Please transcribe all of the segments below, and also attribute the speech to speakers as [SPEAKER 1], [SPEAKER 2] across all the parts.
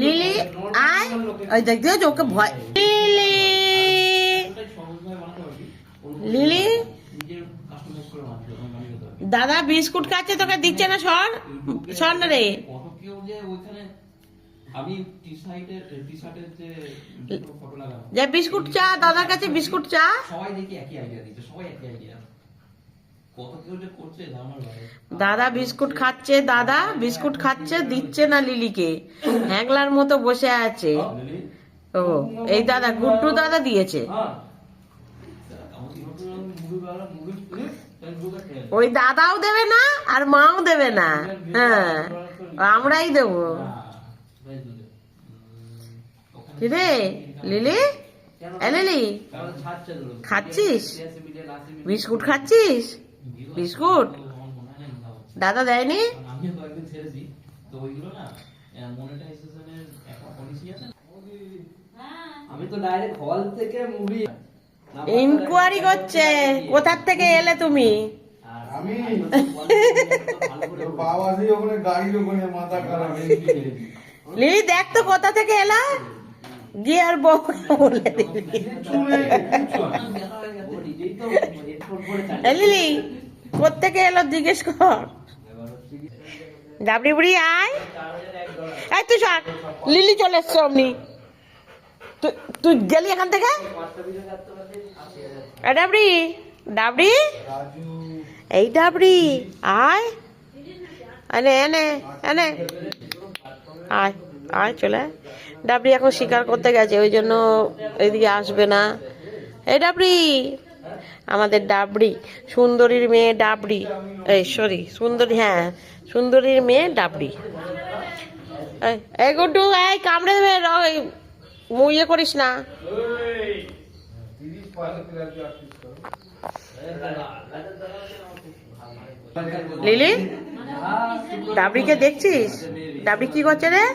[SPEAKER 1] Lily আয় ওই দেখতে হচ্ছে ওকে ভয় লিলি লিলি দাদা বিস্কুট খাচ্ছে তোকে দিচ্ছে না সর সর না রে
[SPEAKER 2] যে
[SPEAKER 1] বিস্কুট চা দাদার কাছে বিস্কুট চা।
[SPEAKER 2] সবাই দেখি একই আইডিয়া দিচ্ছে সবাই একই আইডিয়া
[SPEAKER 1] দাদা বিস্কুট খাচ্ছে দাদা বিস্কুট খাচ্ছে দিচ্ছে না লিলিকে। হ্যাংলার মতো বসে আছে। ও এই দাদা গুড্ডু দাদা দিয়েছে। ওই দাদাও দেবে না আর মাও দেবে না। হ্যাঁ আমরাই দেবো। রে লিলি? লিলি? খাচ্ছিস? বিস্কুট খাচ্ছিস? বিস্কুট। দাদা দেয়নি?
[SPEAKER 3] আমি তো ডাইরেক্ট হল থেকে মুভি
[SPEAKER 1] ইনকোয়ারি করছে। কোথার থেকে এলে তুমি?
[SPEAKER 4] আমি বাবা ওখানে গাড়ির ওখানে মাথা খারাপ
[SPEAKER 1] লিলি দেখ তো কোথা থেকে এলা। গিয়ে আর বউ বলে এ লিলি কোথেকে এলো, জিজ্ঞেস কর। ডাবড়ি বুড়ি, আয়। এই, তুই সর। লিলি চলে এসছো অমনি। তুই গেলি এখান থেকে? ডাবড়ি ডাবড়ি এই ডাবড়ি আয়। এনে এনে এনে। আয় আয়, চলে। ডাবরি এখন শিকার করতে গেছে, ওই জন্য এদিকে আসবে না। এই ডাবরি। আমাদের ডাবরি সুন্দরীর মেয়ে ডাবড়ি। এই সরি সুন্দরী হ্যাঁ সুন্দরীর মেয়ে ডাবড়ি। এই- এই কামড়ে দেবে মুইয়ে করিস না। লিলি ডাবরিকে দেখছিস? ডাবরি কি করছে রে?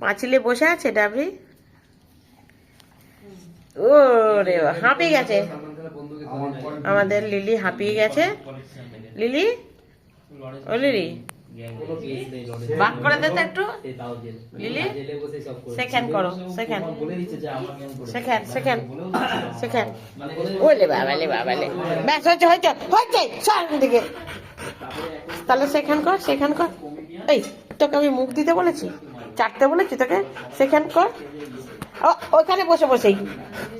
[SPEAKER 1] পাঁচিলে বসে আছে ডাবরি ও রে হাঁপে গেছে। আমাদের লিলি হাঁপিয়ে গেছে। লিলি? ও লিলি? বাক করে দে একটু। লিলি? করো বাবা ব্যাস, হয়েছে দিকে তাহলে সেখান কর সেখান কর। এই, তোকে আমি মুখ দিতে বলেছি? চারটে বলেছি তোকে? সেখান কর। ও ওইখানে বসে, বসেই।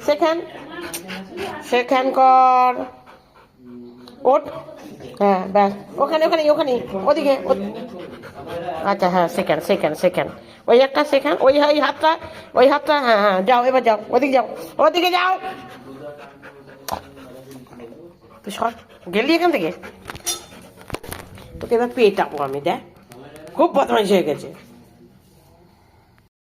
[SPEAKER 1] সেখান। সেখান কর ওট হ্যাঁ ব্যাস। ওখানে ওখানে ওখানে। ওদিকে আচ্ছা হ্যাঁ সেকেন্ড সেকেন্ড সেকেন্ড ওই একটা সেকেন্ড ওই ওই হাতটা ওই হাতটা হ্যাঁ হ্যাঁ যাও, এবার যাও। ওদিকে যাও ওদিকে যাও। তুই সর, গেলি এখান থেকে? তোকে এবার পেটাবো আমি, দেখ। খুব বদমাইশ হয়ে গেছে।